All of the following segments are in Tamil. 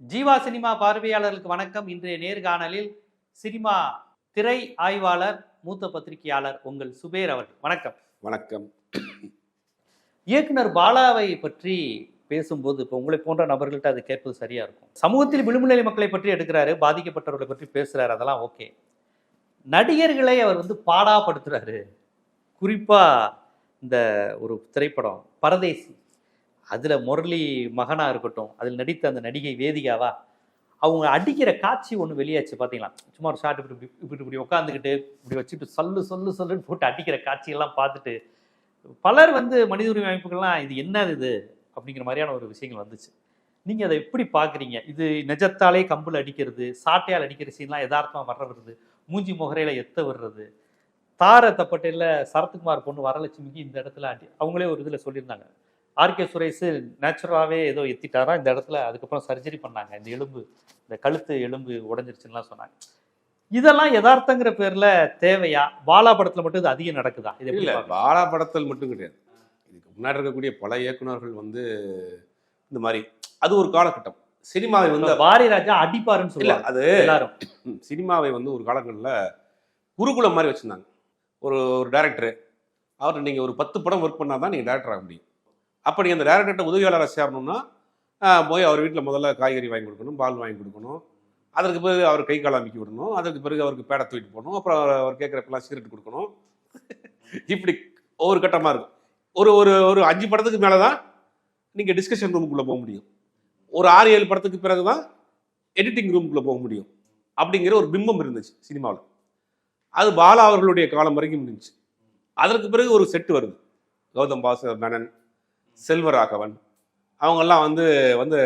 ஜீவா சினிமா பார்வையாளர்களுக்கு வணக்கம். இன்றைய நேர்காணலில் சினிமா திரை ஆய்வாளர் மூத்த பத்திரிகையாளர் உங்கள் சுபேர் அவர்கள். வணக்கம். வணக்கம். இயக்குனர் பாலாவை பற்றி பேசும்போது இப்போ உங்களை போன்ற நபர்கள்ட்ட அது கேட்பது சரியா இருக்கும். சமூகத்தில் விளிம்புநிலை மக்களை பற்றி எடுக்கிறாரு பாதிக்கப்பட்டவர்களை பற்றி பேசுறாரு அதெல்லாம் ஓகே. நடிகர்களை அவர் வந்து பாடாப்படுத்துறாரு குறிப்பா இந்த ஒரு திரைப்படம் பரதேசி. அதில் முரளி மகனாக இருக்கட்டும் அதில் நடித்த அந்த நடிகை வேதிகாவா அவங்க அடிக்கிற காட்சி ஒன்று வெளியாச்சு பார்த்தீங்களா சும்மா ஒரு ஷார்ட் இப்படி இப்படி இப்படி உட்காந்துக்கிட்டு இப்படி வச்சுட்டு சொல்லு சொல்லு சொல்லுன்னு போட்டு அடிக்கிற காட்சியெல்லாம் பார்த்துட்டு பலர் வந்து மனித உரிமை அமைப்புகள்லாம் இது என்ன இது? அப்படிங்கிற மாதிரியான ஒரு விஷயங்கள் வந்துச்சு. நீங்கள் அதை எப்படி பார்க்குறீங்க இது நிஜத்தாலே கம்பில் அடிக்கிறது சாட்டையால் அடிக்கிற சீன்லாம் யதார்த்தமாக வர வருது மூஞ்சி முகரையில் எத்த விடுறது தார தப்பட்டையில் சரத்குமார் பொண்ணு வரலட்சுமிக்கு இந்த இடத்துல அடி அவங்களே ஒரு இதில் சொல்லியிருந்தாங்க. ஆர்கே சுரேஷ் நேச்சுரலாகவே ஏதோ எத்திட்டாரா? இந்த இடத்துல அதுக்கப்புறம் சர்ஜரி பண்ணாங்க. இந்த எலும்பு இந்த கழுத்து எலும்பு உடஞ்சிருச்சுன்னுலாம் சொன்னாங்க. இதெல்லாம் யதார்த்தங்கிற பேர்ல தேவையா? பாலா படத்துல மட்டும் இது அதிகம் நடக்குதா? இது இல்ல? பாலா படத்தல் மட்டும் கிடையாது. இதுக்கு முன்னாடி இருக்கக்கூடிய பல இயக்குனர்கள் வந்து இந்த மாதிரி அது ஒரு காலகட்டம். சினிமாவை வந்து பாரதி ராஜா அடிப்பாருன்னு சொல்லுவாங்க அது எல்லாரும். சினிமாவை வந்து ஒரு காலங்களில் குருகுலம் மாதிரி வச்சிருந்தாங்க. ஒரு ஒரு டேரக்டர் அவர்கிட்ட நீங்க ஒரு பத்து படம் ஒர்க் பண்ணாதான் தான் நீங்கள் டேரக்டர் ஆக முடியும். அப்போ நீங்கள் அந்த டேரக்டர்கிட்ட உதவியாளராக சேரணும்னா போய் அவர் வீட்டில் முதல்ல காய்கறி வாங்கி கொடுக்கணும் பால் வாங்கி கொடுக்கணும். அதற்கு பிறகு அவர் கை கால் அமைக்கி விடணும். அதற்கு பிறகு அவருக்கு பேடை தூக்கிட்டு போகணும். அப்புறம் அவர் அவர் கேட்குறப்பெல்லாம் சிகரெட் கொடுக்கணும். இப்படி ஒவ்வொரு கட்டமாக இருக்கும். ஒரு ஒரு ஒரு அஞ்சு படத்துக்கு மேலே தான் நீங்கள் டிஸ்கஷன் ரூமுக்குள்ளே போக முடியும். ஒரு ஆறு ஏழு படத்துக்கு பிறகு தான் எடிட்டிங் ரூமுக்குள்ளே போக முடியும். அப்படிங்கிற ஒரு பிம்பம் இருந்துச்சு சினிமாவில். அது பாலா அவர்களுடைய காலம் வரைக்கும் இருந்துச்சு. அதற்கு பிறகு ஒரு செட்டு வருது. கௌதம் பாச மேனன் செல்வராகவன். அவங்கெல்லாம் வந்து வந்து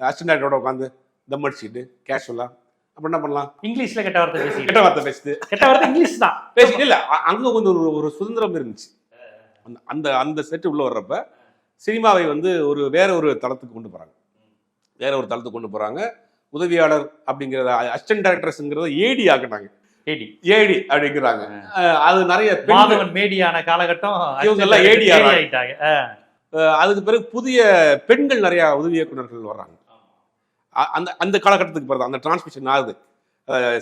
அசிஸ்டண்டோட உட்காந்து தம் அடிச்சுக்கிட்டு கேஷுவலாக அப்போ என்ன பண்ணலாம்? இங்கிலீஷ்ல கெட்ட வார்த்தை பேசிக்கிட்டு கெட்ட வார்த்தை பேசுது கெட்ட வார்த்தை இங்கிலீஷ் தான். பேசிட்டு இல்லை அங்கே வந்து ஒரு ஒரு சுதந்திரம் இருந்துச்சு. அந்த அந்த அந்த செட்டு உள்ள வர்றப்ப சினிமாவை வந்து ஒரு வேற ஒரு தளத்துக்கு கொண்டு போகிறாங்க வேற ஒரு தளத்துக்கு கொண்டு போகிறாங்க உதவியாளர் அப்படிங்கிறத அசிஸ்டன்ட் டைரக்டர்ஸ்ங்கிறத ஏடி ஆக்கிட்டாங்க ஏடி ஏடி அப்படிங்கிறாங்க. அது நிறைய மேடியான காலகட்டம். இவங்க எல்லாம் AD AD அதுக்கு பிறகு புதிய பெண்கள் நிறைய உதவி இயக்குனர்கள் வர்றாங்க. அந்த அந்த காலகட்டத்துக்கு பிறகு அந்த டிரான்ஸ்மிஷன் ஆகுது.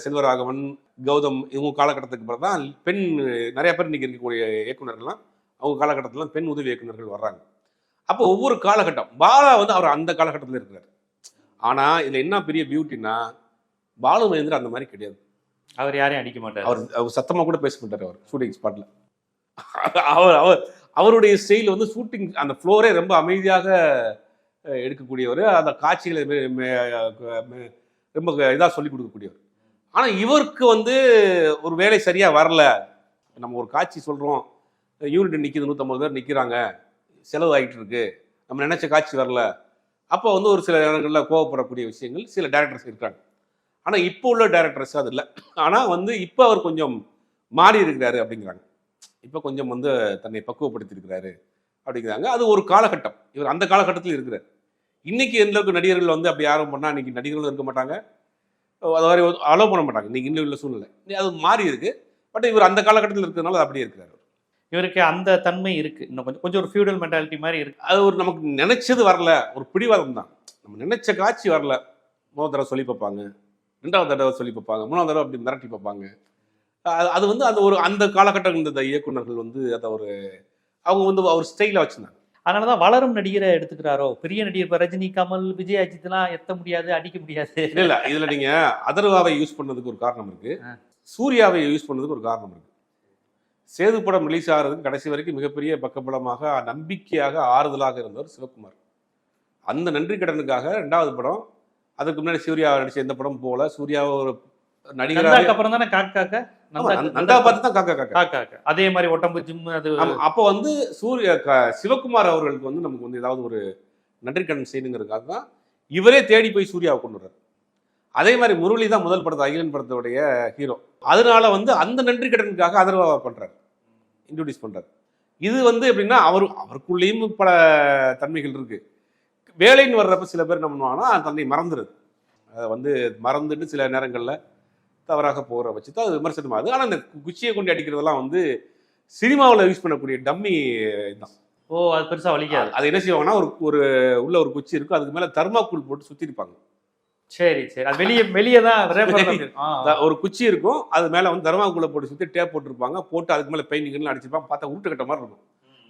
செல்வராகவன் கௌதம் இவங்க காலகட்டத்துக்கு பிறகு தான் பெண் நிறைய பேர் இன்னைக்கு இருக்கக்கூடிய இயக்குனர்கள்லாம் அவங்க காலகட்டத்தில் பெண் உதவி இயக்குனர்கள் வர்றாங்க. அப்போ ஒவ்வொரு காலகட்டம் பாலா வந்து அவர் அந்த காலகட்டத்தில் இருக்கிறார். ஆனா இதுல என்ன பெரிய பியூட்டின்னா பாலு மகேந்திரன் அந்த மாதிரி கிடையாது. அவர் யாரையும் அடிக்க மாட்டார். அவர் அவர் சத்தமா கூட பேச மாட்டார் அவர் ஷூட்டிங் ஸ்பாட்ல அவர் அவர் அவருடைய ஸ்டைல் வந்து ஷூட்டிங் அந்த ஃப்ளோரே ரொம்ப அமைதியாக எடுக்கக்கூடியவர். அந்த காட்சிகளை ரொம்ப இதாக சொல்லி கொடுக்கக்கூடியவர். ஆனால் இவருக்கு வந்து ஒரு வேலை சரியாக வரல. நம்ம ஒரு காட்சி சொல்கிறோம் யூனிட் நிற்கிது நூற்றம்பது பேர் நிற்கிறாங்க செலவு ஆகிட்டு இருக்கு. நம்ம நினச்ச காட்சி வரல. அப்போ வந்து ஒரு சில நேரங்களில் கோவப்படக்கூடிய விஷயங்கள் சில டேரக்டர்ஸ் இருக்காங்க. ஆனால் இப்போ உள்ள டேரக்டர்ஸ் அது இல்லை. ஆனால் வந்து இப்போ அவர் கொஞ்சம் மாறி இருக்கிறாரு அப்படிங்கிறாங்க. இப்போ கொஞ்சம் வந்து தன்னை பக்குவப்படுத்தி இருக்கிறாரு அப்படிங்கிறாங்க. அது ஒரு காலகட்டம். இவர் அந்த காலகட்டத்தில் இருக்கிறார். இன்னைக்கு எந்த அளவுக்கு நடிகர்கள் வந்து அப்படி யாரும் பண்ணா இன்னைக்கு நடிகர்களும் இருக்க மாட்டாங்க. அது மாதிரி அலோவ் பண்ண மாட்டாங்க. இன்னைக்கு இன்னும் உள்ள சூழ்நிலை. அது மாறி இருக்கு. பட் இவர் அந்த காலகட்டத்தில் இருக்கிறதுனால அது அப்படியே இருக்கிறாரு இவருக்கு அந்த தன்மை இருக்கு. இன்னும் கொஞ்சம் கொஞ்சம் ஒரு ஃபியூடல் மென்டாலிட்டி மாதிரி இருக்கு. அது ஒரு நமக்கு நினைச்சது வரல. ஒரு பிடிவாதம் தான். நம்ம நினைச்ச காட்சி வரல. முதல் தடவை சொல்லி பார்ப்பாங்க. ரெண்டாவது தடவை சொல்லி பார்ப்பாங்க. மூணாவது தடவை அப்படி மிரட்டி பார்ப்பாங்க. அது- வந்து அந்த ஒரு அந்த காலகட்டம் இந்த இயக்குனர்கள் வந்து அதை ஒரு அவங்க வந்து அவர் ஸ்டைல வச்சிருந்தாங்க. அதனாலதான் வளரும் நடிகரை எடுத்துக்கிறாரோ? பெரிய நடிகர் ரஜினி கமல் விஜய் அஜித்லாம் எத்த முடியாது அடிக்க முடியாது. இல்ல இல்ல. இதுல நீங்க அதர்வாவை யூஸ் பண்ணதுக்கு ஒரு காரணம் இருக்கு. ஆ. சூர்யாவை யூஸ் பண்ணதுக்கு ஒரு காரணம் இருக்கு. சேது படம் ரிலீஸ் ஆகிறதுக்கு கடைசி வரைக்கும் மிகப்பெரிய பக்கபலமாக நம்பிக்கையாக ஆறுதலாக இருந்தவர் சிவகுமார். அந்த நன்றி கடனுக்காக ரெண்டாவது படம் அதுக்கு முன்னாடி சூர்யா நடிச்ச எந்த படம் போல சூர்யாவை ஒரு நந்தாக்கு அப்புறம் தானே காக்காக்க நந்தா பார்த்து தான் காக்கா காக்கா காக்காக்க அதே மாதிரி ஒட்டம்பு ஜிம் அது அப்போ வந்து சூர்யா சிவகுமார் அவர்களுக்கு வந்து நமக்கு வந்து ஏதாவது ஒரு நன்றி கடன் செய்யணுங்கிறதுக்காக தான் இவரே தேடி போய் சூர்யாவை கொண்டு வர்றாரு. அதே மாதிரி முரளி தான் முதல் படத்தை அகிலன் படத்துடைய ஹீரோ அதனால வந்து அந்த நன்றி கடனுக்காக அதர்வாவை பண்றாரு. இன்ட்ரோடியூஸ் பண்றாரு. இது வந்து எப்படின்னா அவர் அவருக்குள்ளேயும் பல தன்மைகள் இருக்கு. வேலைன்னு வர்றப்ப சில பேர் என்ன பண்ணுவாங்கன்னா தன்னை மறந்துடுது அதை வந்து மறந்துட்டு சில நேரங்களில் தவறாக போகிற தான் அது விமர்சனம் ஆகுது ஆனால் இந்த குச்சியை கொண்டு அடிக்கிறதெல்லாம் வந்து சினிமாவில் யூஸ் பண்ணக்கூடிய டம்மி தான் ஓ அது பெருசா வலிக்காது. அது என்ன செய்வாங்கன்னா ஒரு ஒரு உள்ள ஒரு குச்சி இருக்கும் அதுக்கு மேலே தர்மாக்கூல் போட்டு சுற்றி இருப்பாங்க. சரி சரி. அது வெளியே வெளியே தான் ஒரு குச்சி இருக்கும் அது மேல வந்து தர்மாக்குள்ள போட்டு சுத்தி டேப் போட்டிருப்பாங்க போட்டு அதுக்கு மேல பெயிண்டிங் அடிச்சிருப்பாங்க பார்த்தா உருட்டு கட்ட மாதிரி இருக்கும்.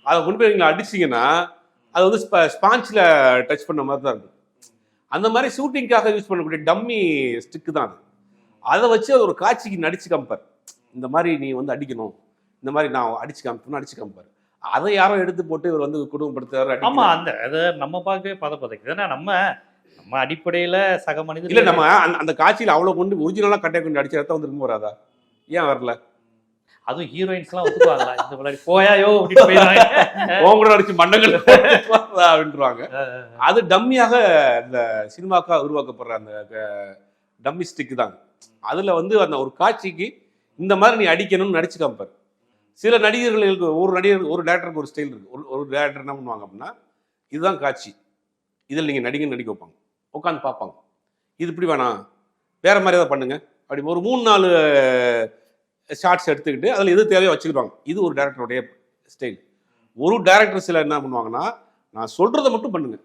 அதை கொண்டு போய் நீங்க அடிச்சீங்கன்னா அது வந்து ஸ்பாஞ்சில் டச் பண்ண மாதிரி தான் இருக்கும். அந்த மாதிரி ஷூட்டிங்காக யூஸ் பண்ணக்கூடிய டம்மி ஸ்டிக்கு தான் அது. அதை வச்சு ஒரு காட்சிக்கு நடிச்சு காமிப்பார். இந்த மாதிரி நீ வந்து அடிக்கணும். இந்த மாதிரி நான் அடிச்சு காமிப்பேன் அடிச்சு காமிப்பார். அதை யாரோ எடுத்து போட்டு இவர் வந்து குடும்பப்படுத்துறாரு ஆமா. அந்த அதை நம்ம பார்க்கவே பத பதைக்குது ஏன்னா நம்ம நம்ம அடிப்படையில சக மனிதர் இல்ல நம்ம அந்த- காட்சியில அவ்வளவு கொண்டு ஒரிஜினலா கட்டை கொண்டு அடிச்ச இடத்த வந்து இருக்கும் வராதா? ஏன் வரல? அதுவும் ஹீரோயின்ஸ் எல்லாம் ஒத்துக்குவாங்களா? இந்த முன்னாடி போயாயோ அப்படின்னு அடிச்சு மண்டங்கள் அப்படின்றாங்க. அது டம்மியாக இந்த சினிமாக்காக உருவாக்கப்படுற அந்த டம்மி ஸ்டிக் தான். அதில் வந்து அந்த ஒரு காட்சிக்கு இந்த மாதிரி நீ அடிக்கணும்னு நடிச்சு காமிப்பார் சில நடிகர்களுக்கு ஒரு நடிகர் ஒரு டேரக்டருக்கு ஒரு ஸ்டைல் இருக்கு. ஒரு ஒரு டேரக்டர் என்ன பண்ணுவாங்க அப்படின்னா இதுதான் காட்சி. இதில் நீங்கள் நடிகை நடிக்க வைப்பாங்க. உட்காந்து பார்ப்பாங்க. இது இப்படி வேணாம் வேறு மாதிரி ஏதாவது பண்ணுங்க. அப்படி ஒரு மூணு நாலு ஷார்ட்ஸ் எடுத்துக்கிட்டு அதில் எது தேவையோ வச்சுக்கிடுவாங்க. இது ஒரு டேரக்டருடைய ஸ்டைல் ஒரு டேரக்டர் சில என்ன பண்ணுவாங்கன்னா நான் சொல்கிறத மட்டும் பண்ணுங்க.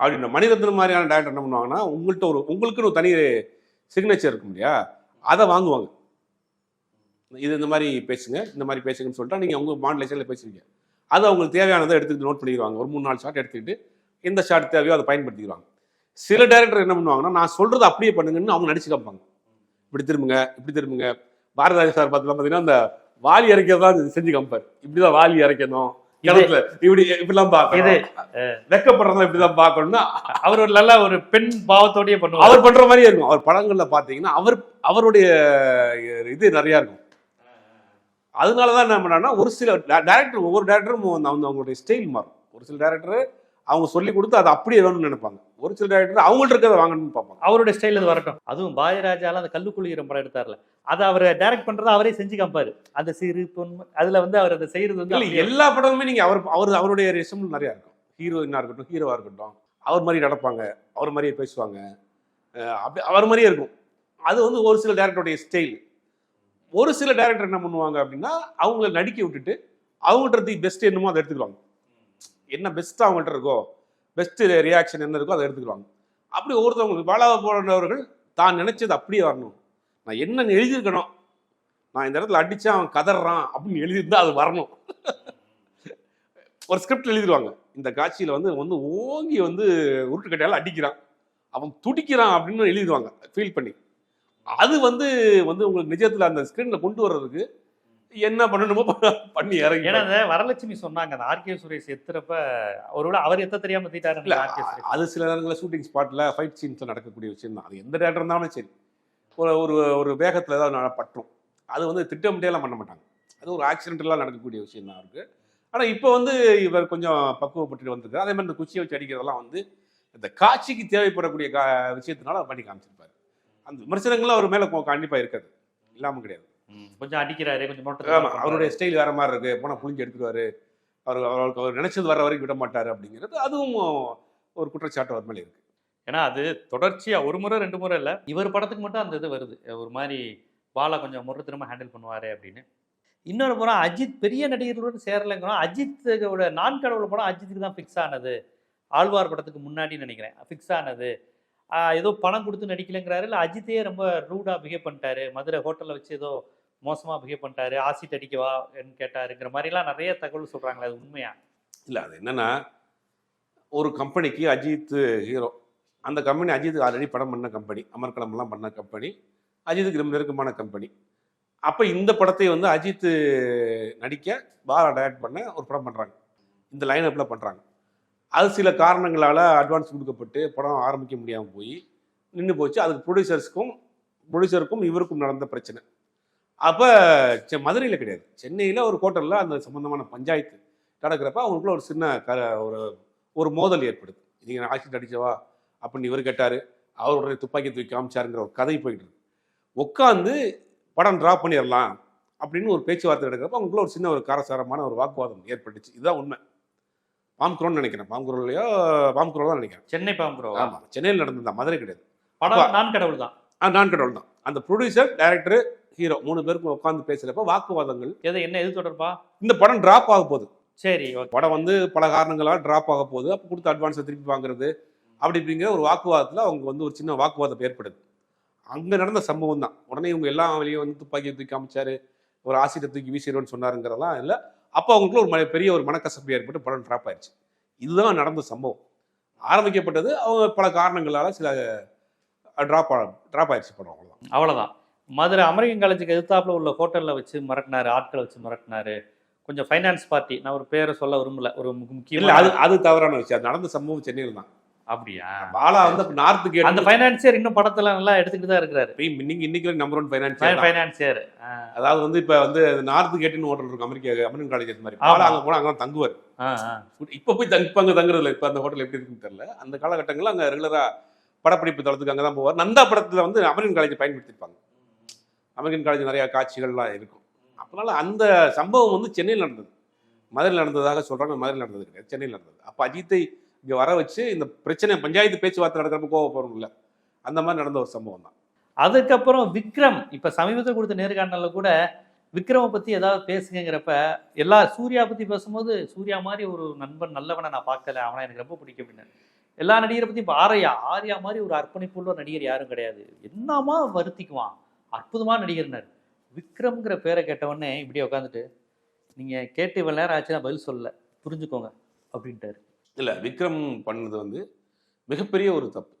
அப்படின்ற மணிரத்னம் மாதிரியான டேரக்டர் என்ன பண்ணுவாங்கன்னா உங்கள்கிட்ட ஒரு உங்களுக்குன்னு ஒரு தனி சிக்னேச்சர் இருக்கும் இல்லையா? அதை வாங்குவாங்க. இது இந்த மாதிரி பேசுங்க இந்த மாதிரி பேசுங்கன்னு சொல்லிட்டா நீங்கள் உங்கள் மாடுலேஷனில் பேசுவீங்க. அது அவங்களுக்கு தேவையானதை எடுத்துக்கிட்டு நோட் பண்ணிடுவாங்க. ஒரு மூணு நாலு ஷாட் எடுத்துக்கிட்டு எந்த ஷாட் தேவையோ அதை பயன்படுத்திக்குவாங்க. சில டேரக்டர் என்ன பண்ணுவாங்கன்னா நான் சொல்கிறது அப்படியே பண்ணுங்கன்னு அவங்க நடிச்சு காப்பாங்க இப்படி திரும்புங்க இப்படி திரும்புங்க. பாரதிராஜா சார் பார்த்தீங்கன்னா பார்த்தீங்கன்னா அந்த வாலி இறக்கிறதா செஞ்சு காமிப்பார். இப்படிதான் வாலி இறக்கணும் இப்படி இப்படிலாம் பார்க்கணும். வெக்கப்படுறதா இப்படிதான் பார்க்கணும்னா அவர் ஒரு நல்ல ஒரு பெண் பாவத்தோடயே பண்ணுவார். அவர் பண்ற மாதிரியே இருக்கும். அவர் படங்கள்ல பாத்தீங்கன்னா அவர் அவருடைய இது நிறைய இருக்கும். அதனாலதான் என்ன பண்ணாங்கன்னா ஒரு சில டேரக்டர் ஒவ்வொரு டேரக்டரும் அவங்க அவங்களுடைய ஸ்டைல் மாறும். ஒரு சில டேரக்டர் அவங்க சொல்லி கொடுத்து அதை அப்படியே வேணும்னு நினைப்பாங்க. ஒரு சில டேரக்டர் அவங்கள்ட்ட இருக்கிறத வாங்கணும்னு பார்ப்பாங்க. அவருடைய ஸ்டைல் இது வரட்டும். அதுவும் பாரதிராஜால அந்த கல்லுக்குழிகிற படம் எடுத்தார்ல. அதை அவர் டைரக்ட் பண்றதை அவரே செஞ்சு காமிப்பாரு. அந்த சிறு பொன்மை அதுல வந்து அவர் அதை செய்யறது வந்து எல்லா படமுமே நீங்க அவர் அவர் அவருடைய ரிசம் நிறைய இருக்கும். ஹீரோயினா இருக்கட்டும் ஹீரோவா இருக்கட்டும். அவர் மாதிரி நடப்பாங்க அவர் மாதிரியே பேசுவாங்க. அப்படி அவர் மாதிரியே இருக்கும். அது வந்து ஒரு சில டேரக்டருடைய ஸ்டைல் ஒரு சில டேரக்டர் என்ன பண்ணுவாங்க அப்படின்னா அவங்கள நடிக்க விட்டுட்டு அவங்கள்ட்ட பெஸ்ட் என்னமோ அதை எடுத்துக்குவாங்க. என்ன பெஸ்ட்டு அவங்கள்ட்ட இருக்கோ பெஸ்ட்டு ரியாக்ஷன் என்ன இருக்கோ அதை எடுத்துக்குவாங்க அப்படி ஒவ்வொருத்தவங்களுக்கு பாலாவை போன்றவர்கள் தான் நினைச்சது அப்படியே வரணும். நான் என்னென்னு எழுதியிருக்கணும்? நான் இந்த இடத்துல அடித்தா அவன் கதறான் அப்படின்னு எழுதியிருந்தா அது வரணும். ஒரு ஸ்கிரிப்ட் எழுதிடுவாங்க. இந்த காட்சியில் வந்து வந்து ஓங்கி வந்து உருட்டுக்கட்டையால் அடிக்கிறான். அவன் துடிக்கிறான் அப்படின்னு எழுதிடுவாங்க. ஃபீல் பண்ணி. அது வந்து வந்து உங்களுக்கு நிஜத்தில் அந்த ஸ்க்ரீனில் கொண்டு வர்றதுக்கு என்ன பண்ணணுமோ பண்ணி இறங்கி ஏன்னா வரலட்சுமி சொன்னாங்க அந்த ஆர்கே சுரேஷ் எத்துறப்ப ஒருவேளை அவர் எத்த தெரியாம இல்ல தீட்டாரு சுரேஷ். அது சில நேரங்களில் ஷூட்டிங் ஸ்பாட்ல ஃபைட் சீன்ஸ்ல நடக்கக்கூடிய விஷயம் தான். அது எந்த டேரக்டர் இருந்தாலும் சரி. ஒரு ஒரு ஒரு வேகத்துல ஏதாவது பற்றும். அது வந்து திட்டமிட்டேலாம் பண்ண மாட்டாங்க. அது ஒரு ஆக்சிடென்டெல்லாம் நடக்கக்கூடிய விஷயம் தான் இருக்கு. ஆனா இப்போ வந்து இவர் கொஞ்சம் பக்குவப்பட்டு வந்திருக்காரு. அதே மாதிரி இந்த குச்சியை வச்சு அடிக்கிறதெல்லாம் வந்து இந்த காட்சிக்கு தேவைப்படக்கூடிய கா விஷயத்தினால அவர் பண்ணி காமிச்சிருப்பாரு. அந்த விமர்சனங்களும் அவர் மேல கொ- கண்டிப்பா இருக்காது. இல்லாம கிடையாது. கொஞ்சம் அடிக்கிறாரு கொஞ்சம் ஆமா நோட்டு அவருடைய ஸ்டைல் வேற மாதிரி இருக்கு. போனா புளிஞ்சு எடுத்துருவாரு அவர் அவருக்கு அவர் நினைச்சது வர வரைக்கும் விட மாட்டாரு அப்படிங்கிறது அதுவும் ஒரு குற்றச்சாட்டு அவர் மேல இருக்கு. ஏன்னா அது தொடர்ச்சியா ஒரு முறை ரெண்டு முறை இல்ல இவர் படத்துக்கு மட்டும் அந்த இது வருது. ஒரு மாதிரி பாலா கொஞ்சம் முறை திரும்ப ஹேண்டில் பண்ணுவாரு அப்படின்னு. இன்னொரு புறம் அஜித் பெரிய நடிகர்களோடு சேரலைங்கிறோம். அஜித்தோட நான் கடவுள் படம் அஜித்துக்கு தான் ஃபிக்ஸ் ஆனது. ஆழ்வார் படத்துக்கு முன்னாடி நினைக்கிறேன். ஃபிக்ஸ் ஆனது. ஏதோ பணம் கொடுத்து நடிக்கலைங்கிறாரு. இல்லை அஜித்தே ரொம்ப ரூடாக பிஹேவ் பண்ணிட்டாரு. மதுரை ஹோட்டலில் வச்சு ஏதோ மோசமாக பிஹேவ் பண்ணிட்டாரு ஆசிட் அடிக்கவா கேட்டாருங்கிற மாதிரிலாம் நிறைய தகவல் சொல்கிறாங்களே அது உண்மையா? இல்லை அது என்னன்னா ஒரு கம்பெனிக்கு அஜித் ஹீரோ அந்த கம்பெனி அஜித் ஆல்ரெடி படம் பண்ண கம்பெனி அமர்கலம்லாம் பண்ண கம்பெனி அஜித்துக்கு ரொம்ப நெருக்கமான கம்பெனி அப்போ இந்த படத்தை வந்து அஜித் நடிக்க பாலா டைரக்ட் பண்ண ஒரு படம் பண்ணுறாங்க இந்த லைன் அப்பில் பண்ணுறாங்க அது சில காரணங்களால் அட்வான்ஸ் கொடுக்கப்பட்டு படம் ஆரம்பிக்க முடியாமல் போய் நின்று போச்சு. அதுக்கு ப்ரொடியூசர்ஸ்க்கும் ப்ரொடியூசருக்கும் இவருக்கும் நடந்த பிரச்சனை. அப்போ மதுரையில் கிடையாது. சென்னையில் ஒரு ஹோட்டலில் அந்த சம்பந்தமான பஞ்சாயத்து நடக்கிறப்ப அவங்களுக்குள்ள ஒரு சின்ன க ஒரு ஒரு மோதல் ஏற்படுது. நீங்கள் ஆக்சிடென்ட் அடிச்சவா? அப்படின்னு இவர் கேட்டார். அவருடைய துப்பாக்கி தூக்கி காமிச்சாருங்கிற ஒரு கதை போயிட்டு இருக்கு. உட்காந்து படம் ட்ராப் பண்ணிடலாம் அப்படின்னு ஒரு பேச்சுவார்த்தை நடக்கிறப்ப அவங்களுக்குள்ள ஒரு சின்ன ஒரு காரசாரமான ஒரு வாக்குவாதம் ஏற்பட்டுச்சு. இதுதான் உண்மை. பாம்குரோன்னு நினைக்கிறேன். பாம்குரோலையோ பாம்குரோ தான் நினைக்கிறேன். சென்னை பாம்புரோ ஆமாம் சென்னையில் நடந்தது மதுரை கிடையாது. படம் நான் கடவுள் தான் ஆ நான் கடவுள் தான் அந்த ப்ரொடியூசர் டைரக்டர் ஹீரோ மூணு பேருக்கும் உட்காந்து பேசுகிறப்ப வாக்குவாதங்கள். எது என்ன எது தொடர்பா? இந்த படம் ட்ராப் ஆக போகுது. சரி படம் வந்து பல காரணங்களால் ட்ராப் ஆக போகுது. அப்போ கொடுத்த அட்வான்ஸை திருப்பி வாங்குறது அப்படி இப்படிங்கிற ஒரு வாக்குவாதத்தில் அவங்க வந்து ஒரு சின்ன வாக்குவாதம் ஏற்படுது. அங்கே நடந்த சம்பவம் தான். உடனே இவங்க எல்லாம் வெளியே வந்து துப்பாக்கியை தூக்கி காமிச்சாரு. ஒரு ஆசிரியர் தூக்கி வீசிடுவோன்னு சொன்னாருங்கிறதெல்லாம் இல்லை. அப்போ அவங்களுக்குள்ள ஒரு பெரிய ஒரு மனக்கசப்பு ஏற்பட்டு படம் ட்ராப் ஆயிடுச்சு இதுதான் நடந்த சம்பவம். ஆரம்பிக்கப்பட்டது அவங்க பல காரணங்களால சில ட்ராப் ட்ராப் ஆயிடுச்சு படம் அவ்வளோதான் அவ்வளவுதான். மதுரை அமெரிக்கன் காலேஜுக்கு எதிர்த்தாப்புல உள்ள ஹோட்டல்ல வச்சு மிரட்டினாரு ஆட்களை வச்சு மிரட்டினாரு. கொஞ்சம் ஃபைனான்ஸ் பார்ட்டி நான் ஒரு பேரை சொல்ல விரும்பல. ஒரு மு- இல்ல அது அது தவறான விஷயம். அது நடந்த சம்பவம் சென்னையில் தான். அப்படியா? பாலா வந்து நார்த்து கேட் அந்த ஃபைனான்சியர் இன்னும் படத்துல நல்லா எடுத்துக்கிட்டு தான் இருக்கிறாரு. இன்னைக்கு இன்னைக்கு நம்பர் ஒன் ஃபைனான்ஸ் ஃபைனான்சியர் அதாவது வந்து இப்ப வந்து நார்த் கேட்டுன்னு ஹோட்டல் இருக்கும் அமெரிக்கா அமெரிக்கன் காலேஜ் மாதிரி. பாலா. அங்க போனா அங்க தங்குவார். இப்ப போய் தங்க இப்ப அங்க தங்குறது இல்ல. இப்ப அந்த ஹோட்டல் எப்படி இருக்குன்னு தெரியல. அந்த காலகட்டங்கள்ல அங்க ரெகுலரா படப்பிடிப்பு தளத்துக்கு அங்க தான் போவார். நந்தா படத்துல வந்து அமெரிக்கன் காலேஜ் பயன்படுத்திருப்பாங்க அமெரிக்கன் காலேஜ் நிறையா காட்சிகள்லாம் இருக்கும். அதனால அந்த சம்பவம் வந்து சென்னையில் நடந்தது. மதுரையில் நடந்ததாக சொல்கிறாங்க மதுரையில் நடந்தது கிடையாது சென்னையில் நடந்தது. அப்போ அஜித்தை இங்கே வர வச்சு இந்த பிரச்சனை பஞ்சாயத்து பேச்சுவார்த்தை நடக்கிறப்ப கோவப்படும் இல்லை அந்த மாதிரி நடந்த ஒரு சம்பவம் தான். அதுக்கப்புறம் விக்ரம் இப்போ சமீபத்தில் கொடுத்த நேர்காணலில் கூட விக்ரமை பற்றி ஏதாவது பேசுங்கிறப்ப எல்லா சூர்யா பற்றி பேசும்போது சூர்யா மாதிரி ஒரு நண்பன் நல்லவனை நான் பார்க்கல அவனை எனக்கு ரொம்ப பிடிக்கும் அப்படின்னு. எல்லா நடிகரை பற்றியும் இப்போ ஆர்யா ஆர்யா மாதிரி ஒரு அர்ப்பணிப்புள்ள ஒரு நடிகர் யாரும் கிடையாது. என்னமா வருத்திக்குவான்? அற்புதமான நடிகர்னார் விக்ரம்ங்கிற பேரை கேட்டவொடனே இப்படியே உட்காந்துட்டு நீங்கள் கேட்டு இவ்வளோ நேரம் ஆச்சுன்னா பதில் சொல்லல புரிஞ்சுக்கோங்க அப்படின்ட்டாரு. இல்லை விக்ரம் பண்ணது வந்து மிகப்பெரிய ஒரு தப்பு.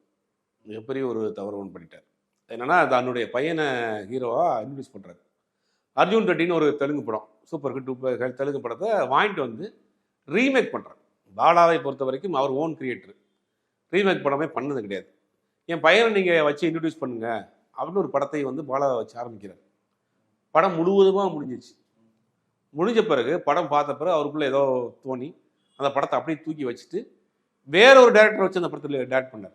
மிகப்பெரிய ஒரு தவறு ஒன்று பண்ணிட்டார். என்னென்னா தன்னுடைய பையனை ஹீரோவாக இன்ட்ரடியூஸ் பண்ணுறாரு அர்ஜுன் ரெட்டின்னு ஒரு தெலுங்கு படம் சூப்பர் ஹிட் தெலுங்கு படத்தை வாங்கிட்டு வந்து ரீமேக் பண்ணுறாரு பாலாவை பொறுத்த வரைக்கும் அவர் ஓன் கிரியேட்டர் ரீமேக் படமே பண்ணது கிடையாது. என் பையனை நீங்கள் வச்சு இன்ட்ரடியூஸ் பண்ணுங்கள் அப்படின்னு ஒரு படத்தை வந்து பாலாவை வச்சு ஆரம்பிக்கிறார். படம் முழுவதுமாக முடிஞ்சிச்சு. முடிஞ்ச பிறகு படம் பார்த்த பிறகு அவருக்குள்ள ஏதோ தோணி அந்த படத்தை அப்படியே தூக்கி வச்சுட்டு வேற ஒரு டேரக்டர் வச்சு அந்த படத்தில் டேரக்ட் பண்ணார்.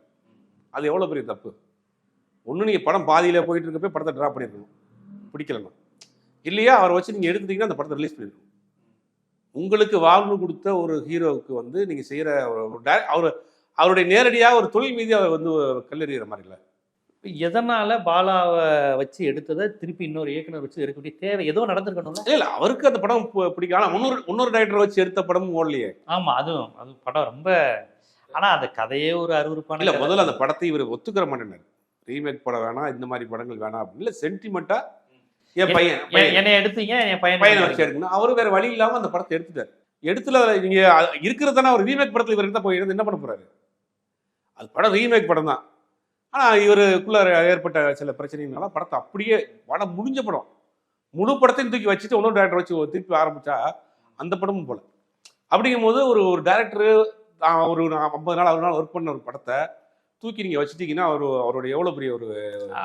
அது எவ்வளோ பெரிய தப்பு? ஒன்று நீங்கள் படம் பாதியில் போயிட்டு இருக்கப்பே படத்தை ட்ராப் பண்ணிருக்கணும். பிடிக்கலன்னா. இல்லையா அவரை வச்சு நீங்கள் எடுத்துட்டீங்கன்னா அந்த படத்தை ரிலீஸ் பண்ணிருக்கணும். உங்களுக்கு வாழ்வு கொடுத்த ஒரு ஹீரோவுக்கு வந்து நீங்கள் செய்கிற ஒரு டே- அவர் அவருடைய நேரடியாக ஒரு தொழில் மீது அவர் வந்து கல்லெறிகிற மாதிரி இல்லை. எதனால பாலாவை வச்சு எடுத்ததை திருப்பி இன்னொரு இயக்குனர் வச்சு எடுக்க வேண்டிய தேவை ஏதோ நடந்திருக்கணும்ல? இல்லை அவருக்கு அந்த படம் பிடிக்கும். ஆனால் இன்னொரு இன்னொரு டேரக்டர் வச்சு எடுத்த படமும் ஓடலையே. ஆமா அதுவும் அது படம் ரொம்ப ஆனா அந்த கதையே ஒரு அருவருப்பான இல்ல. முதல்ல அந்த படத்தை இவர் ஒத்துக்கிற மாட்டேனாரு. ரீமேக் படம் வேணாம் இந்த மாதிரி படங்கள் வேணாம் அப்படின்னு. இல்ல சென்டிமெண்டா என் பையன் என்- பையன். என்னை எடுத்தீங்க என் பையனை பையனை வச்சு எடுக்கணும். அவரு வேற வழி இல்லாம அந்த படத்தை எடுத்துட்டாரு. எடுத்துல நீங்க இருக்கிறதான ஒரு ரீமேக் படத்துல இவர் இருந்தா போய் என்ன பண்ண போறாரு? அது படம் ரீமேக் படம் தான் ஆனா இவருக்குள்ள ஏற்பட்ட சில பிரச்சனைகளால படத்தை அப்படியே படம் முடிஞ்ச படம். முழு படத்தையும் தூக்கி வச்சுட்டு இன்னொரு டேரக்டர் வச்சு திருப்பி ஆரம்பிச்சா அந்த படமும் போல. அப்படிங்கும்போது ஒரு ஒரு டேரக்டர் ஒரு ஐம்பது நாள் அறுபது நாள் ஒர்க் பண்ண ஒரு படத்தை தூக்கி நீங்க வச்சுட்டீங்கன்னா அவர் அவருடைய எவ்வளவு பெரிய ஒரு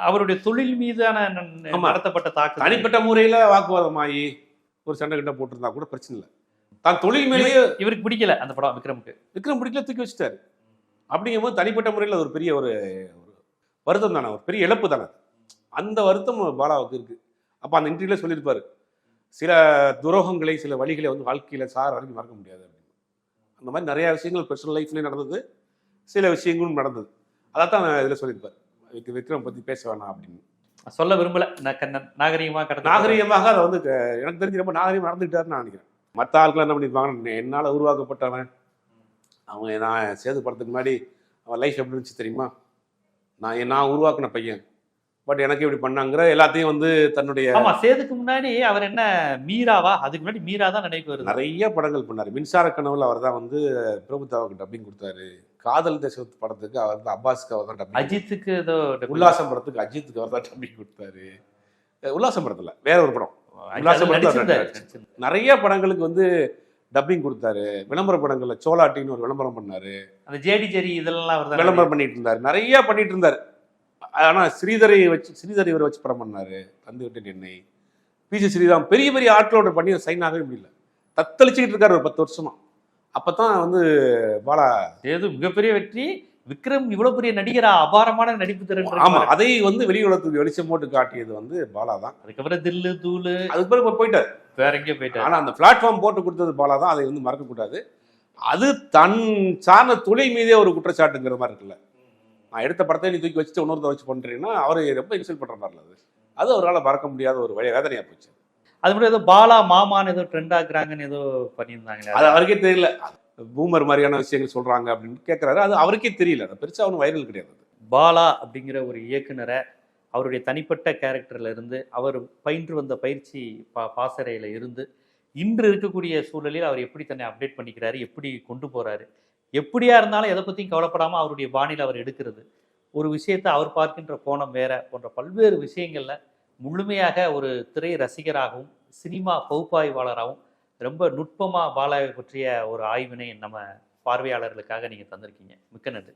அவருடைய தொழில் மீதான. நடத்தப்பட்ட தாக்குதல். தனிப்பட்ட முறையில வாக்குவாதமாகி ஒரு சண்டை கிட்ட போட்டிருந்தா கூட பிரச்சனை இல்லை. தான் தொழில் மேலேயே இவருக்கு பிடிக்கல அந்த படம் விக்ரமுக்கு. விக்ரம் பிடிக்கல தூக்கி வச்சுட்டாரு. அப்படிங்கும்போது தனிப்பட்ட முறையில் ஒரு பெரிய ஒரு வருத்தம் தானே ஒரு பெரிய இழப்பு தானே அந்த வருத்தம் பாலாவுக்கு இருக்கு. அப்போ அந்த இன்டர்வியூல சொல்லியிருப்பாரு சில துரோகங்களை சில வழிகளை வந்து வாழ்க்கையில சார் வரைக்கும் மறக்க முடியாது அப்படின்னு. அந்த மாதிரி நிறைய விஷயங்கள் பர்சனல் லைஃப்லேயும் நடந்தது சில விஷயங்களும் நடந்தது. அதைத்தான் இதில் சொல்லியிருப்பார். விக்- விக்ரம் பத்தி பேச வேணாம் அப்படின்னு. சொல்ல விரும்பல. நான் கண்ணன் நாகரிகமா கடத்த நாகரிகமாக அதை வந்து எனக்கு தெரிஞ்சு ரொம்ப நாகரிகம் நடந்துக்கிட்டாருன்னு நான் நினைக்கிறேன். மற்ற ஆட்கள் என்ன பண்ணியிருப்பாங்க என்னால் உருவாக்கப்பட்டவன். அவன் நான் சேது படத்துக்கு முன்னாடி அவன் லைஃப் எப்படி இருந்துச்சு தெரியுமா? நான் நான் உருவாக்கின பையன். பட் எனக்கு இப்படி பண்ணாங்கிற எல்லாத்தையும் வந்து தன்னுடைய ஆமா சேதுக்கு முன்னாடி அவர் என்ன மீராவா? அதுக்கு முன்னாடி மீரா தான் நினைவு வருது. நிறைய படங்கள் பண்ணார். மின்சார கனவுல அவர் தான் வந்து பிரபுதாவுக்கு டப்பிங் கொடுத்தாரு. காதல் தேசத்து படத்துக்கு அவர் தான் அப்பாஸுக்கு அவர் தான் டப்பிங் அஜித்துக்கு ஏதோ. உல்லாசம் படத்துக்கு அஜித்துக்கு அவர் தான் டப்பிங் கொடுத்தாரு. உல்லாசம் படத்துல வேற ஒரு படம். உல்லாசம் படத்துல. நிறைய படங்களுக்கு வந்து டப்பிங் கொடுத்தாரு. விளம்பர படங்கள்ல சோலாட்டின்னு ஒரு விளம்பரம் பண்ணாரு. அந்த ஜேடி ஜெரி இதெல்லாம் அவர் தான் விளம்பரம் பண்ணிட்டு இருந்தாரு நிறைய பண்ணிட்டு இருந்தாரு ஆனா ஸ்ரீதரை வச்சு ஸ்ரீதரை இவர் வச்சு படம் பண்ணாரு. தந்து விட்டேன் என்னை. பிஜி ஸ்ரீராம் பெரிய பெரிய ஆட்களோட பண்ணி சைன் ஆகவே முடியல. தத்தளிச்சுக்கிட்டு இருக்காரு ஒரு பத்து வருஷமா. அப்பதான் வந்து பாலா சேது மிகப்பெரிய வெற்றி. விக்ரம் இவ்வளவு பெரிய நடிகரா? அபாரமான நடிப்பு திறன் ஆமா அதை வந்து வெளி உலகத்துக்கு வெளிச்சம் போட்டு காட்டியது வந்து பாலா தான். அதுக்கப்புறம் தில்லு தூளு. அதுக்கு பிறகு இப்ப போயிட்டாரு. வேற எங்கேயோ போயிட்டாரு. ஆனா அந்த பிளாட்ஃபார்ம் போட்டு கொடுத்தது பாலா தான் அதை வந்து மறக்க கூடாது அது தன் சார்ந்த தொழில் மீதே ஒரு குற்றச்சாட்டுங்கிற மாதிரி இருக்குல்ல. நான் எடுத்த படத்தை நீ தூக்கி வச்சுட்டு இன்னொருத்த வச்சு பண்றீங்கன்னா அவரு ரொம்ப இன்சல்ட் பண்ற மாதிரி அது. அது அவரால் மறக்க முடியாத ஒரு வழி வேதனையா போச்சு. அது மட்டும் ஏதோ பாலா மாமான்னு ஏதோ ட்ரெண்ட் ஆக்குறாங்கன்னு ஏதோ பண்ணியிருந்தாங்களே. அது அவருக்கே தெரியல. பூமர் மாதிரியான விஷயங்கள் சொல்றாங்க அப்படின்னு கேட்கறாரு அது அவருக்கே தெரியல. அது பெருசா ஒன்றும் வைரல் கிடையாது. பாலா அப்படிங்கிற ஒரு இயக்குனரை அவருடைய தனிப்பட்ட கேரக்டரில் இருந்து அவர் பயின்று வந்த பயிற்சி பா பாசறையில் இருந்து இன்று இருக்கக்கூடிய சூழலில் அவர் எப்படி தன்னை அப்டேட் பண்ணிக்கிறாரு எப்படி கொண்டு போகிறாரு எப்படியா இருந்தாலும் எதை பற்றியும் கவலைப்படாமல் அவருடைய பாணியில் அவர் எடுக்கிறது. ஒரு விஷயத்தை அவர் பார்க்கின்ற கோணம் வேற போன்ற பல்வேறு விஷயங்களில் முழுமையாக ஒரு திரை ரசிகராகவும் சினிமா பகுப்பாய்வாளராகவும் ரொம்ப நுட்பமாக பாலாவை பற்றிய ஒரு ஆய்வினை நம்ம பார்வையாளர்களுக்காக நீங்கள் தந்திருக்கீங்க. மிக்க நன்றி.